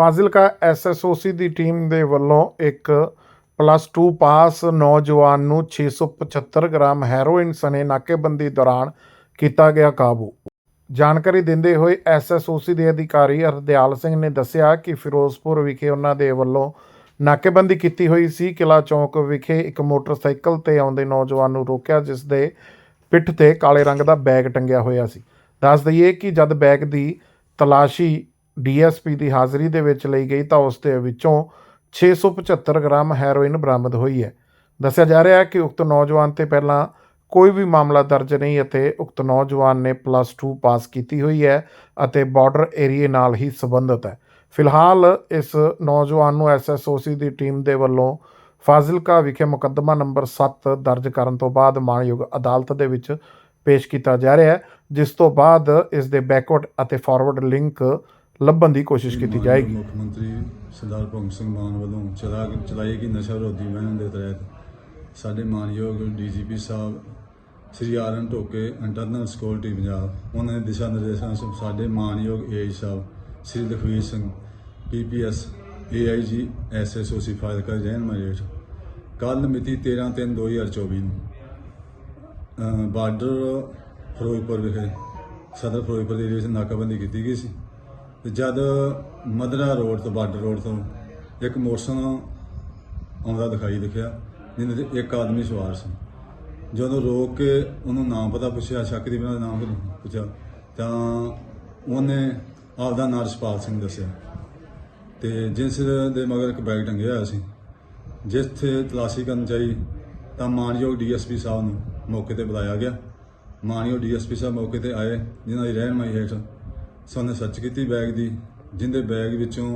Fazilka SSOC ਦੀ team ਦੇ ਵੱਲੋਂ ਇੱਕ ਪਲੱਸ 2 ਪਾਸ ਨੌਜਵਾਨ ਨੂੰ 675 ਗ੍ਰਾਮ ਹੈਰੋਇਨ ਸਣੇ ਨਾਕੇਬੰਦੀ ਦੌਰਾਨ ਕੀਤਾ ਗਿਆ ਕਾਬੂ। ਜਾਣਕਾਰੀ ਦਿੰਦੇ ਹੋਏ ਐਸਐਸਓਸੀ ਦੇ ਅਧਿਕਾਰੀ ਹਰਦਿਆਲ ਸਿੰਘ ਨੇ ਦੱਸਿਆ ਕਿ ਫਿਰੋਜ਼ਪੁਰ ਵਿਖੇ ਉਹਨਾਂ ਦੇ ਵੱਲੋਂ ਨਾਕੇਬੰਦੀ ਕੀਤੀ ਹੋਈ ਸੀ। ਕਿਲਾ ਚੌਂਕ ਵਿਖੇ ਇੱਕ ਮੋਟਰਸਾਈਕਲ ਤੇ ਆਉਂਦੇ ਨੌਜਵਾਨ ਨੂੰ ਰੋਕਿਆ, ਜਿਸ ਦੇ ਪਿੱਠ ਤੇ ਕਾਲੇ ਰੰਗ ਦਾ ਬੈਗ ਟੰਗਿਆ ਹੋਇਆ ਸੀ। ਦੱਸ ਦਈਏ ਕਿ ਜਦ ਬੈਗ ਦੀ ਤਲਾਸ਼ੀ ਡੀਐਸਪੀ ਦੀ ਹਾਜ਼ਰੀ ਦੇ ਵਿੱਚ ਲਈ ਗਈ ਤਾਂ ਉਸ ਦੇ ਵਿੱਚੋਂ 675 ਗ੍ਰਾਮ ਹੈਰੋਇਨ ਬਰਾਮਦ ਹੋਈ ਹੈ। ਦੱਸਿਆ ਜਾ ਰਿਹਾ ਹੈ ਕਿ ਉਕਤ ਨੌਜਵਾਨ ਤੇ ਪਹਿਲਾਂ ਕੋਈ ਵੀ ਮਾਮਲਾ ਦਰਜ ਨਹੀਂ ਅਤੇ ਉਕਤ ਨੌਜਵਾਨ ਨੇ ਪਲੱਸ 2 ਪਾਸ ਕੀਤੀ ਹੋਈ ਹੈ ਅਤੇ ਬਾਰਡਰ ਏਰੀਏ ਨਾਲ ਹੀ ਸੰਬੰਧਿਤ ਹੈ। ਫਿਲਹਾਲ ਇਸ ਨੌਜਵਾਨ ਨੂੰ ਐਸਐਸਓਸੀ ਦੀ ਟੀਮ ਦੇ ਵੱਲੋਂ ਫਾਜ਼ਿਲਕਾ ਵਿਖੇ ਮੁਕੱਦਮਾ ਨੰਬਰ 7 ਦਰਜ ਕਰਨ ਤੋਂ ਬਾਅਦ ਮਾਣਯੋਗ ਅਦਾਲਤ ਦੇ ਵਿੱਚ ਪੇਸ਼ ਕੀਤਾ ਜਾ ਰਿਹਾ ਹੈ, ਜਿਸ ਤੋਂ ਬਾਅਦ ਇਸ ਦੇ ਬੈਕਵਰਡ ਅਤੇ ਫਾਰਵਰਡ ਲਿੰਕ ਲੱਭਣ ਦੀ ਕੋਸ਼ਿਸ਼ ਕੀਤੀ ਜਾਏਗੀ। ਮੁੱਖ ਮੰਤਰੀ ਸਰਦਾਰ ਭਗਵੰਤ ਸਿੰਘ ਮਾਨ ਵੱਲੋਂ ਚਲਾ ਚਲਾਈ ਗਈ ਨਸ਼ਾ ਵਿਰੋਧੀ ਮੁਹਿੰਮ ਦੇ ਤਹਿਤ ਸਾਡੇ ਮਾਨਯੋਗ DGP sahib Shri R N Dhoke internal security Punjab ਉਹਨਾਂ ਦੇ ਦਿਸ਼ਾ ਨਿਰਦੇਸ਼ਾਂ ਅਨੁਸਾਰ ਸਾਡੇ ਮਾਨਯੋਗ AI sahib Shri Lakhvir Singh PPS AIG SSOC file ਕਰ ਜੈਨ ਮੈਰਿਟ ਕੱਲ ਮਿਤੀ 13/3/2024 ਨੂੰ ਅਹ ਬਾਰਡਰ ਫਿਰੋਜ਼ਪੁਰ ਵਿਖੇ ਸਦਰ ਫਿਰੋਜ਼ਪੁਰ ਦੇ ਏਰੀਏ ਵਿੱਚ ਨਾਕਾਬੰਦੀ ਕੀਤੀ ਗਈ ਸੀ। ਤੇ ਜਦ ਮਦਰਾ ਰੋਡ ਤੋਂ, ਬਾਰਡਰ ਰੋਡ ਤੋਂ ਇੱਕ ਮੋਟਰਸਾਈਕਲ ਆਉਂਦਾ ਦਿਖਾਈ ਦਿਖਿਆ, ਜਿਹਦੇ 'ਚ ਇੱਕ ਆਦਮੀ ਸਵਾਰ ਸੀ। ਜਦੋਂ ਰੋਕ ਕੇ ਉਹਨੂੰ ਨਾਮ ਪਤਾ ਪੁੱਛਿਆ, ਸ਼ੱਕ ਦੀ ਬਿਨਾਂ ਨਾਮ ਪੁੱਛਿਆ, ਤਾਂ ਉਹਨੇ ਆਪਦਾ ਨਾਂ ਰਛਪਾਲ ਸਿੰਘ ਦੱਸਿਆ। ਤੇ ਜਿਸ ਦੇ ਮਗਰ ਇੱਕ ਬੈਗ ਟੰਗਿਆ ਹੋਇਆ ਸੀ, ਜਿੱਥੇ ਤਲਾਸ਼ੀ ਕਰਨ ਚਾਹੀ ਤਾਂ ਮਾਨਯੋਗ ਡੀਐਸਪੀ ਸਾਹਿਬ ਨੂੰ ਮੌਕੇ ਤੇ ਬੁਲਾਇਆ ਗਿਆ। ਮਾਨਯੋਗ ਡੀਐਸਪੀ ਸਾਹਿਬ ਮੌਕੇ ਤੇ ਆਏ, ਜਿਨ੍ਹਾਂ ਦੀ ਰਹਿਨਮਾਈ ਹੇਠ ਸਾਨੂੰ ਸਰਚ ਕੀਤੀ ਬੈਗ ਦੀ, ਜਿੰਦੇ ਬੈਗ ਵਿੱਚੋਂ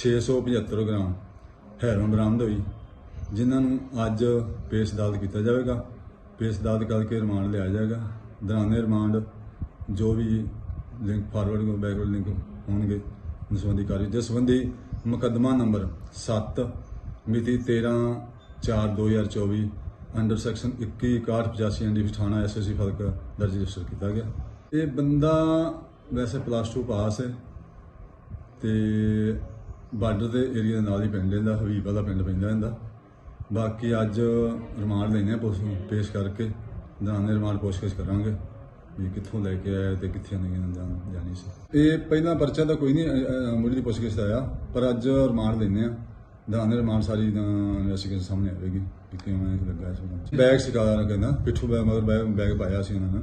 675 ਗ੍ਰਾਮ ਹੈਰੋਨ ਬਰਾਮਦ ਹੋਈ, ਜਿਨ੍ਹਾਂ ਨੂੰ ਅੱਜ ਪੇਸ਼ ਅਦਾਲਤ ਕੀਤਾ ਜਾਵੇਗਾ। ਪੇਸ਼ ਅਦਾਲਤ ਕਰਕੇ ਰਿਮਾਂਡ ਲਿਆ ਜਾਏਗਾ। ਦੌਰਾਨੇ ਰਿਮਾਂਡ ਜੋ ਵੀ ਲਿੰਕ ਫਾਰਵਰਡ ਕੋ ਬੈਕਵਰਡ ਲਿੰਕ ਹੋਣਗੇ, ਉਸ ਸੰਬੰਧੀ ਕਾਰਜ ਜਿਸ ਸੰਬੰਧੀ ਮੁਕੱਦਮਾ ਨੰਬਰ 7 ਮਿਤੀ 13 4 2024 ਅੰਡਰ ਸੈਕਸ਼ਨ 21 6185 ਐਨਡੀਪੀ ਥਾਣਾ ਐਸਐਸਸੀ ਫਲਕ ਦਰਜ ਰਜਿਸਟਰ ਕੀਤਾ ਗਿਆ। ਇਹ ਬੰਦਾ ਵੈਸੇ ਪਲੱਸ 2 ਪਾਸ ਹੈ ਤੇ ਬਾਰਡਰ ਦੇ ਏਰੀਆ ਦੇ ਨਾਲ ਹੀ ਪਿੰਡ ਇਹਦਾ ਹਬੀਬ ਵਾਲਾ ਪਿੰਡ ਪੈਂਦਾ ਇਹਦਾ ਬਾਕੀ ਅੱਜ ਰਿਮਾਂਡ ਲੈਣੇ ਆ ਪੁਲਿਸ ਪੇਸ਼ ਕਰਕੇ ਦੌਰਾਨੇ ਰਿਮਾਂਡ ਪੁੱਛਗਿੱਛ ਕਰਾਂਗੇ ਵੀ ਕਿੱਥੋਂ ਲੈ ਕੇ ਆਇਆ ਤੇ ਕਿੱਥੇ ਨਹੀਂ ਜਾਣ, ਜਾਣੀ ਸੀ। ਇਹ ਪਹਿਲਾਂ ਪਰਚਾ ਤਾਂ ਕੋਈ ਨਹੀਂ ਮੁੜੀ ਦੀ ਪੁੱਛਗਿੱਛ ਦਾ ਆਇਆ, ਪਰ ਅੱਜ ਰਿਮਾਂਡ ਲੈਣੇ ਆ ਦੌਰਾਨੇ ਰਿਮਾਂਡ ਸਾਰੀ ਇਨਵੈਸਟੀਗੇਸ਼ਨ ਸਾਹਮਣੇ ਆਵੇਗੀ ਕਿ ਕਿਵੇਂ ਲੱਗਾ ਇਸ ਨੂੰ। ਬੈਗ ਸਿਕਾ ਕਹਿੰਦਾ, ਪਿੱਠੂ ਬੈਗ ਮਗਰ ਬੈਗ ਬੈਗ ਪਾਇਆ ਸੀ ਉਹਨਾਂ ਨੇ।